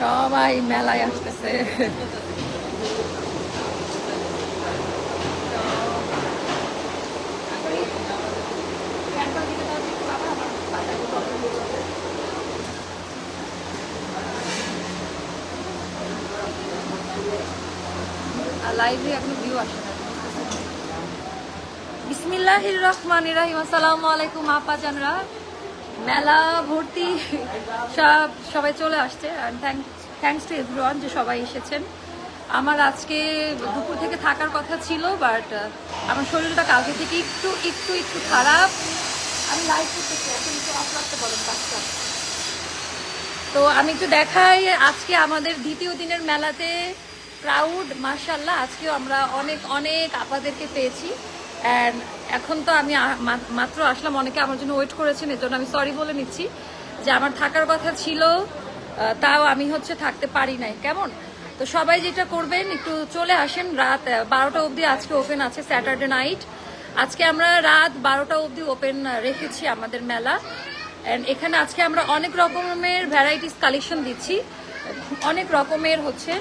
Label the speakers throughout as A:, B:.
A: সবাই মেলায় আসতেছে। লাইভে এখন ভিউ আসে না। বিসমিল্লাহির রহমানির রহিম। আসসালামু আলাইকুম আপা জানরা মেলা, ভর্তি, সব সবাই চলে আসছে। থ্যাংক থ্যাংকস টু এভরিওয়ান যে সবাই এসেছেন। আমার আজকে দুপুর থেকে থাকার কথা ছিল বাট আমার শরীরটা কালকে থেকে একটু একটু একটু খারাপ। আমি লাইভ করতেছি, এখন একটু অফ রাখতে বলেন কাজটা তো আমি একটু দেখাই, আজকে আমাদের দ্বিতীয় দিনের মেলাতে ক্রাউড মার্শাল্লাহ আজকেও আমরা অনেক অনেক আপাদেরকে পেয়েছি। অ্যান্ড এখন তো আমি মাত্র আসলাম, অনেকে আমার জন্য ওয়েট করেছেন এর জন্য আমি সরি বলে নিচ্ছি যে আমার থাকার কথা ছিল তাও আমি হচ্ছে থাকতে পারি নাই। কেমন? তো সবাই যেটা করবেন, একটু চলে আসেন রাত বারোটা অবধি আজকে ওপেন আছে স্যাটারডে নাইট আজকে আমরা রাত বারোটা অবধি ওপেন রেখেছি আমাদের মেলা। অ্যান্ড এখানে আজকে আমরা অনেক রকমের ভ্যারাইটিস কালেকশন দিচ্ছি। অনেক রকমের হচ্ছে।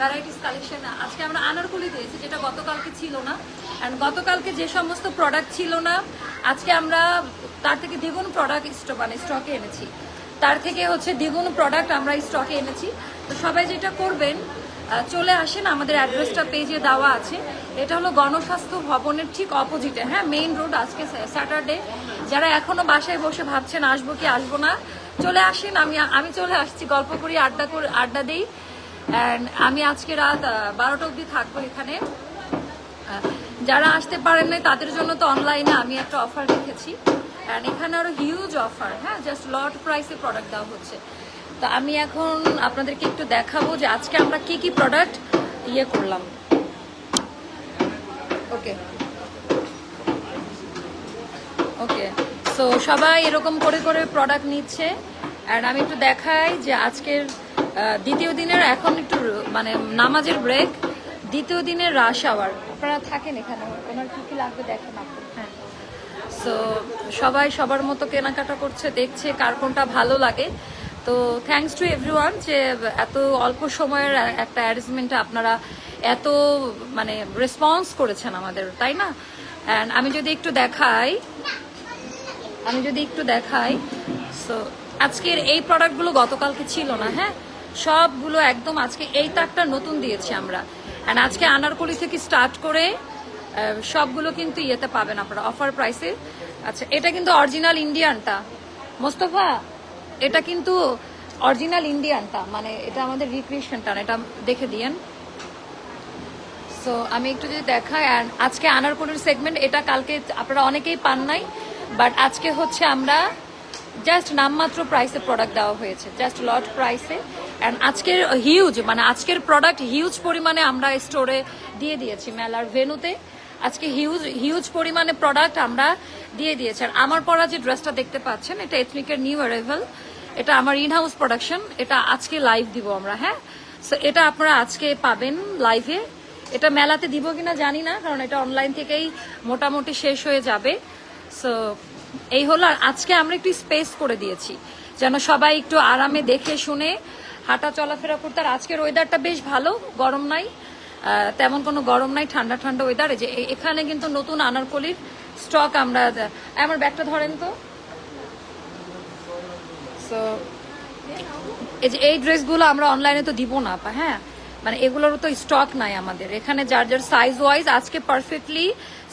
A: ভ্যারাইটিস কালেকশন আজকে আমরা আনারকুলি দিয়েছি, যেটা গতকালকে ছিল না। অ্যান্ড গতকালকে যে সমস্ত প্রোডাক্ট ছিল না, আজকে আমরা তার থেকে দ্বিগুণ প্রোডাক্ট মানে স্টকে এনেছি। তার থেকে হচ্ছে দ্বিগুণ প্রোডাক্ট আমরা স্টকে এনেছি। তো সবাই যেটা করবেন চলে আসেন, আমাদের অ্যাড্রেসটা পেজে দেওয়া আছে। এটা হলো গণস্বাস্থ্য ভবনের ঠিক অপোজিটে হ্যাঁ মেইন রোড আজকে স্যাটারডে যারা এখনও বাসায় বসে ভাবছেন, আসব কি, আসব না, চলে আসেন, আমি আমি চলে আসছি, গল্প করি, আড্ডা করে, আড্ডা দিই। অ্যান্ড আমি আজকে রাত বারোটা অবধি থাকব এখানে। যারা আসতে পারেন নাই, তাদের জন্য তো অনলাইনে আমি একটা অফার রেখেছি। অ্যান্ড এখানে আরও হিউজ অফার হ্যাঁ জাস্ট লট প্রাইসে প্রোডাক্ট দেওয়া হচ্ছে। তো আমি এখন আপনাদেরকে একটু দেখাবো যে আজকে আমরা কি কি প্রোডাক্ট ইয়ে করলাম। ওকে ওকে সো সবাই এরকম করে করে প্রোডাক্ট নিচ্ছে। অ্যান্ড আমি একটু দেখাই যে আজকের দ্বিতীয় দিনের এখন একটু মানে নামাজের ব্রেক দ্বিতীয় দিনের রাশ আওয়ার আপনারা থাকেন এখানে ওনার কি কি লাগবে দেখেন আপনি। হ্যাঁ। সো সবাই সবার মতো কেনাকাটা করছে দেখছে কার কোনটা ভালো লাগে। তো থ্যাঙ্কস টু এভরিওয়ান যে এত অল্প সময়ের একটা অ্যারেঞ্জমেন্টে আপনারা এত মানে রেসপন্স করেছেন আমাদের তাই না? অ্যান্ড আমি যদি একটু দেখাই আমি যদি একটু দেখাই সো আজকের এই প্রোডাক্টগুলো গতকালকে ছিল না হ্যাঁ? সবগুলো একদম আজকে এই তাকটা নতুন দিয়েছি আমরা। অ্যান্ড আজকে আনারকলি থেকে স্টার্ট করে সবগুলো কিন্তু ইয়েতে পাবেন আপনারা অফার প্রাইসে আচ্ছা এটা কিন্তু অরিজিনাল ইন্ডিয়ানটা মোস্তফা, এটা কিন্তু অরিজিনাল ইন্ডিয়ানটা মানে এটা আমাদের রিক্রিয়েশনটা এটা দেখে দিয়েন। সো আমি একটু যদি দেখাই, and আজকে আনারকলির সেগমেন্ট এটা কালকে আপনারা অনেকেই পান নাই বাট আজকে হচ্ছে আমরা জাস্ট নামমাত্র প্রাইসে প্রোডাক্ট দেওয়া হয়েছে জাস্ট লট প্রাইসে অ্যান্ড আজকের হিউজ মানে আজকের প্রোডাক্ট হিউজ পরিমাণে আমরা স্টোরে দিয়ে দিয়েছি মেলার ভেনুতে আজকে হিউজ হিউজ পরিমাণে প্রোডাক্ট আমরা দিয়ে দিয়েছি। আর আমার পরা যে ড্রেসটা দেখতে পাচ্ছেন, এটা এথনিকের নিউ অ্যারাইভাল এটা আমার ইন হাউস প্রোডাকশন এটা আজকে লাইভ দিব আমরা হ্যাঁ? সো এটা আপনারা আজকে পাবেন লাইভে এটা মেলাতে দিব কিনা জানি না, কারণ এটা অনলাইন থেকেই মোটামুটি শেষ হয়ে যাবে। সো এই হলো আজকে আমরা একটু স্পেস করে দিয়েছি। যেন সবাই একটু আরামে দেখে শুনে হাঁটা, চলাফেরা করতে। আর আজকের ওয়েদারটা বেশ ভালো, গরম নাই। তেমন কোনো গরম নাই, ঠান্ডা ঠান্ডা ওয়েদার যে এখানে কিন্তু নতুন আনারকলির স্টক আমরা আমার ব্যাগটা ধরেন তো। সো এই যে এই ড্রেসগুলো আমরা অনলাইনে তো দিব না হ্যাঁ? মানে এগুলোরও তো স্টক নাই আমাদের। এখানে যার যার সাইজ ওয়াইজ আজকে পারফেক্টলি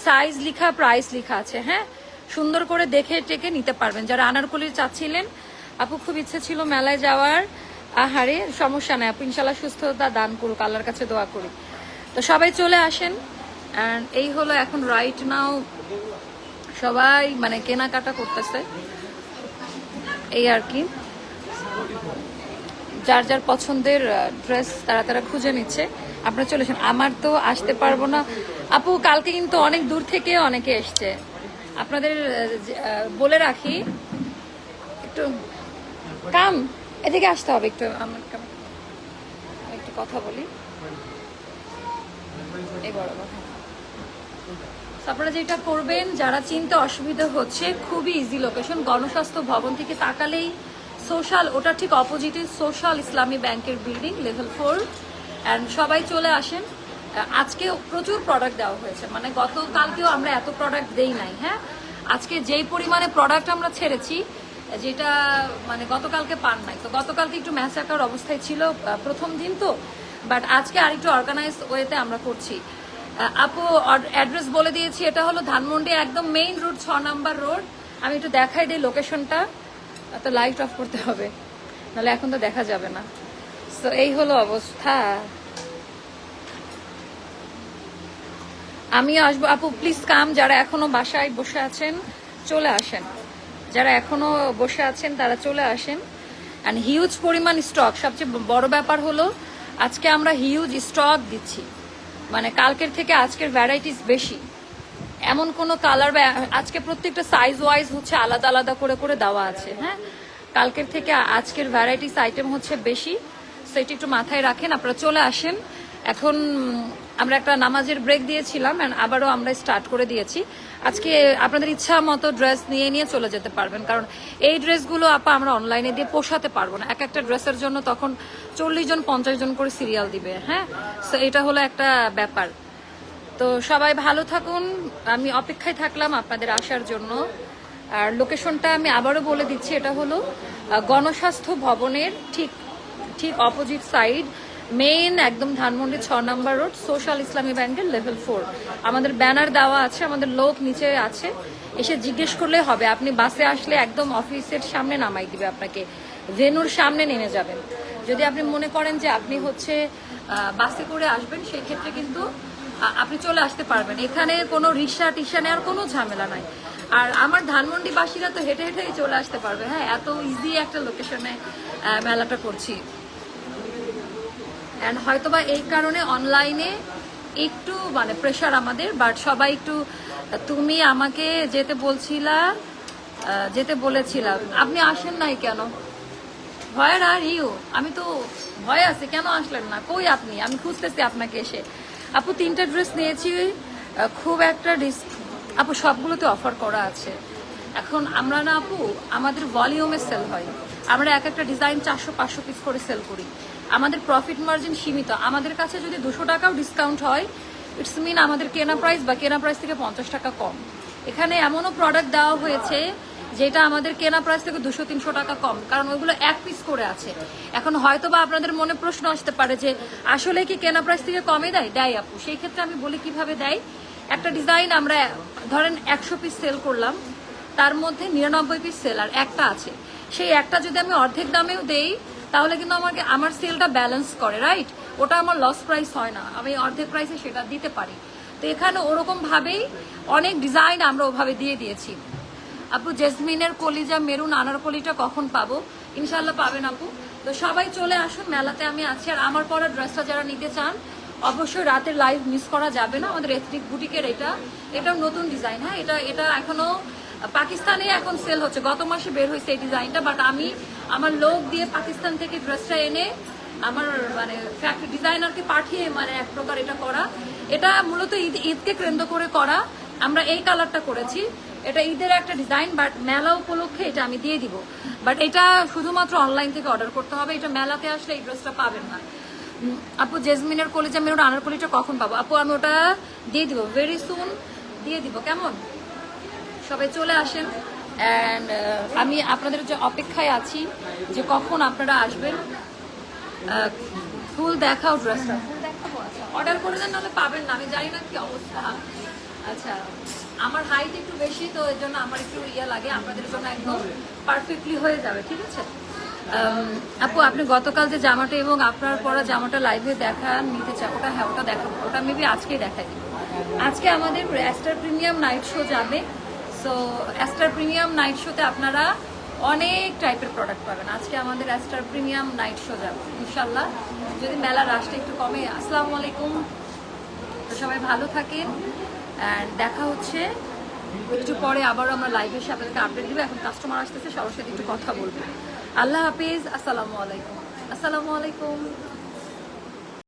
A: সাইজ লিখা প্রাইস লিখা আছে হ্যাঁ? সুন্দর করে দেখে টেকে নিতে পারবেন। যারা আনারকলির চাচ্ছিলেন, আপু, খুব ইচ্ছে ছিল মেলায় যাওয়ার। আহারে, সমস্যা নাই। আপু ইনশাল্লাহ সুস্থতা দান করুক, আল্লাহর কাছে দোয়া করি। তো সবাই চলে আসেন। অ্যান্ড এই হলো এখন রাইট নাও সবাই মানে কেনাকাটা করতেছে। এই আর কি। যার যার পছন্দের ড্রেস তারা তারা খুঁজে নিচ্ছে। আপনারা চলে আসেন। আমার তো আসতে পারব না। আপু, কালকে কিন্তু অনেক দূর থেকে অনেকে এসছে। আপনাদের বলে রাখি, একটু, কাম। এদিকে আসতে হবে একটু, আমার একটু কথা বলি। এই বড় কথা। আপনারা যেটা করবেন, যারা চিনতে অসুবিধা হচ্ছে, খুবই ইজি লোকেশন গণস্বাস্থ্য ভবন থেকে তাকালেই সোশ্যাল ওটা ঠিক অপোজিটে সোশ্যাল ইসলামী ব্যাংকের বিল্ডিং লেভেল ফোর অ্যান্ড সবাই চলে আসেন। আজকে প্রচুর প্রোডাক্ট দেওয়া হয়েছে। মানে গতকালকেও আমরা এত প্রোডাক্ট দেই নাই হ্যাঁ? আজকে যেই পরিমাণে প্রোডাক্ট আমরা ছেড়েছি যেটা মানে গতকালকে পান নাই। তো গতকালকে একটু ম্যাচ আঁকার অবস্থায় ছিল প্রথম দিন তো, বাট আজকে আরেকটু অর্গানাইজ ওয়েতে আমরা করছি। আপু অ্যাড্রেস বলে দিয়েছি, এটা হলো ধানমন্ডি, একদম মেইন রোড ছ নাম্বার রোড আমি একটু দেখাই দিই লোকেশনটা তো লাইট অফ করতে হবে, নাহলে এখন তো দেখা যাবে না। তো এই হলো অবস্থা। আমি আসব, আপু প্লিজ কাম যারা এখনও বাসায় বসে আছেন, চলে আসেন। যারা এখনও বসে আছেন, তারা চলে আসেন। অ্যান্ড হিউজ পরিমাণ স্টক সবচেয়ে বড় ব্যাপার হলো, আজকে আমরা হিউজ স্টক দিচ্ছি। মানে কালকের থেকে আজকের ভ্যারাইটিস বেশি। এমন কোনো কালার বা, আজকে প্রত্যেকটা সাইজ ওয়াইজ হচ্ছে আলাদা আলাদা করে করে দেওয়া আছে হ্যাঁ? কালকের থেকে আজকের ভ্যারাইটিস আইটেম হচ্ছে বেশি। সেটি একটু মাথায় রাখেন, আপনারা চলে আসেন। এখন আমরা একটা নামাজের ব্রেক দিয়েছিলাম আবারও আমরা স্টার্ট করে দিয়েছি। আজকে আপনাদের ইচ্ছা মতো ড্রেস নিয়ে নিয়ে চলে যেতে পারবেন, কারণ এই ড্রেসগুলো আপা আমরা অনলাইনে দিয়ে পোষাতে পারব না। এক একটা ড্রেসের জন্য তখন চল্লিশ জন, পঞ্চাশ জন করে সিরিয়াল দিবে হ্যাঁ? তো এটা হলো একটা ব্যাপার। তো সবাই ভালো থাকুন। আমি অপেক্ষায় থাকলাম আপনাদের আসার জন্য। আর লোকেশনটা আমি আবারও বলে দিচ্ছি, এটা হলো গণস্বাস্থ্য ভবনের ঠিক ঠিক অপোজিট সাইড মেইন একদম ধানমন্ডি ছ নম্বর রোড সোশ্যাল ইসলামী ব্যাংকের লেভেল ফোর আমাদের ব্যানার দেওয়া আছে, আমাদের লোক নিচে আছে। এসে জিজ্ঞেস করলে হবে, আপনি বাসে আসলে একদম অফিসের সামনে নামাই দিবে আপনাকে। ভেনুর সামনে নেমে যাবেন। যদি আপনি মনে করেন যে আপনি হচ্ছে বাসে করে আসবেন সেই ক্ষেত্রে কিন্তু আপনি চলে আসতে পারবেন। এখানে কোনো রিক্সা টিক্সা নেওয়ার কোনো ঝামেলা নাই। আর আমার ধানমন্ডি বাসীরা তো হেঁটে হেঁটেই চলে আসতে পারবে। হ্যাঁ এত ইজি একটা লোকেশনে মেলাটা করছি। অ্যান্ড হয়তোবা এই কারণে অনলাইনে একটু মানে প্রেশার আমাদের বাট সবাই একটু, তুমি আমাকে যেতে বলছিলা যেতে বলেছিলাম আপনি আসেন নাই কেন? ভয়ের আর ইউ আমি তো ভয় আছে, কেন আসলেন না? কই আপনি? আমি খুঁজতেছি আপনাকে এসে। আপু, তিনটা ড্রেস নিয়েছি খুব একটা ডিস আপু, সবগুলোতে অফার করা আছে। এখন আমরা না, আপু, আমাদের ভলিউমে সেল হয়। আমরা এক একটা ডিজাইন চারশো, পাঁচশো পিস করে সেল করি। আমাদের প্রফিট মার্জিন সীমিত। আমাদের কাছে যদি দুশো টাকাও ডিসকাউন্ট হয় ইটস মিন আমাদের কেনা প্রাইস বা কেনা প্রাইস থেকে পঞ্চাশ টাকা কম। এখানে এমনও প্রোডাক্ট দেওয়া হয়েছে যেটা আমাদের কেনা প্রাইস থেকে দুশো, তিনশো টাকা কম, কারণ ওইগুলো এক পিস করে আছে। এখন হয়তো বা আপনাদের মনে প্রশ্ন আসতে পারে যে, আসলে কি কেনা প্রাইস থেকে কমে দেয়? দেয় আপু। সেই ক্ষেত্রে আমি বলি কীভাবে দেয়। একটা ডিজাইন আমরা ধরেন একশো পিস সেল করলাম, তার মধ্যে নিরানব্বই পিস সেল আর একটা আছে। সেই একটা যদি আমি অর্ধেক দামেও দেই তাহলে কিন্তু আমাকে, আমার সেলটা ব্যালেন্স করে রাইট ওটা আমার লস প্রাইস হয় না। আমি অর্ধেক প্রাইসে সেটা দিতে পারি। তো এখানে ওরকম ভাবেই অনেক ডিজাইন আমরা ওভাবে দিয়ে দিয়েছি। আপু, জেসমিনের কলিজা মেরুন আনারকলিটা কখন পাবো? ইনশাল্লাহ পাবেন আপু। তো সবাই চলে আসুন, মেলাতে আমি আছি। আর আমার পরা ড্রেসটা যারা নিতে চান, অবশ্যই রাতের লাইভ মিস করা যাবে না। আমাদের এথনিক বুটিকের এটা, এটাও নতুন ডিজাইন হ্যাঁ? এটা এটা এখনও পাকিস্তানে এখন সেল হচ্ছে। গত মাসে বের হয়েছে এই ডিজাইনটা বাট আমি আমার লোক দিয়ে পাকিস্তান থেকে ড্রেসটা এনে আমার মানে ফ্যাক্টরি ডিজাইনারকে পাঠিয়ে মানে এক প্রকার এটা করা। এটা মূলত ঈদ, ঈদকে কেন্দ্র করে করা। আমরা এই কালারটা করেছি। এটা ঈদের একটা ডিজাইন বাট মেলা উপলক্ষে এটা আমি দিয়ে দিব। বাট এটা শুধুমাত্র অনলাইন থেকে অর্ডার করতে হবে। এটা মেলাতে আসলে এই ড্রেসটা পাবেন না। আপু, জেসমিনের কলিজা মেরুন আনারকলিটা কখন পাবো? আপু, আমি ওটা দিয়ে দিব। ভেরি সুন দিয়ে দিব। কেমন? সবাই চলে আসেন। অ্যান্ড আমি আপনাদের যে অপেক্ষায় আছি যে কখন আপনারা আসবেন ফুল দেখাও ড্রেসটা দেখাবো আচ্ছা। অর্ডার করে দেন, নাহলে পাবেন না। আমি জানি না কি অবস্থা। আচ্ছা আমার হাইট একটু বেশি, তো এর জন্য আমার একটু ইয়ে লাগে। আপনাদের জন্য একদম পারফেক্টলি হয়ে যাবে, ঠিক আছে? আপু, আপনি গতকাল যে জামাটা এবং আপনার পরা জামাটা লাইভে দেখা নিতে চান, ওটা হ্যাঁ ওটা দেখাবো। ওটা মেবি আজকেই দেখাই আজকে আমাদের অ্যাস্টার প্রিমিয়াম নাইট শো যাবে। সো অ্যাস্টার প্রিমিয়াম নাইট শোতে আপনারা অনেক টাইপের প্রোডাক্ট পাবেন। আজকে আমাদের অ্যাস্টার প্রিমিয়াম নাইট শো যাবে ইনশাল্লাহ যদি মেলা রাশটা একটু কমে, আসসালামু আলাইকুম। তো সবাই ভালো থাকেন অ্যান্ড দেখা হচ্ছে। একটু পরে আবারও আমরা লাইভে এসে আপনাদেরকে আপডেট দিব। এখন কাস্টমার আসতেছে, সবার সাথে একটু কথা বলব। আল্লাহ হাফিজ, আসসালামু আলাইকুম। আসসালামু আলাইকুম।